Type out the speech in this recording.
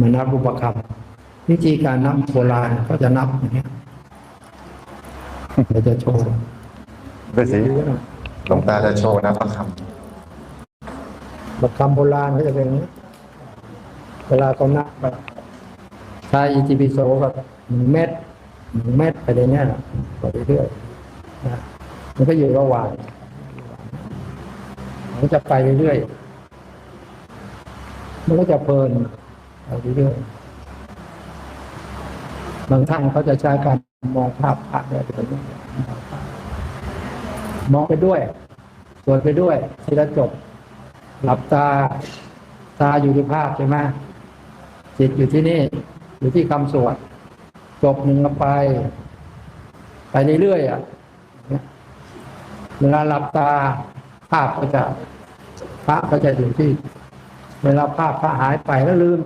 มานับรูปคำวิธีการนับโบราณก็จะนับอย่างเงี้ยเราจะโชว์ฤาษีหลวงตาจะโชว์นะพระคบักคำโบราณก็จะเป็นอย่างนี้ เวลาเขานับก็ใช้อิติปิโสก็หนึ่งเม็ดหนึ่งเม็ดไปเรื่อยๆนะไปเรื่อยๆนะมันก็อยู่ระหว่างมันจะไปเรื่อยๆมันก็จะเพลิน ไปเรื่อยๆบางท่านเขาจะใช้การมองภาพพระได้เลยมองไปด้วยสวดไปด้วยทีละจบ หลับตาตาอยู่ที่ภาพใช่ไหมจิตอยู่ที่นี่ อยู่ที่คำสวดจบหนึ่งไป ไปเรื่อยๆอะเนี่ยเวลาหลับตาภาพก็จะพระก็จะอยู่ที่ เวลาภาพพระหายไปแล้วลืมตา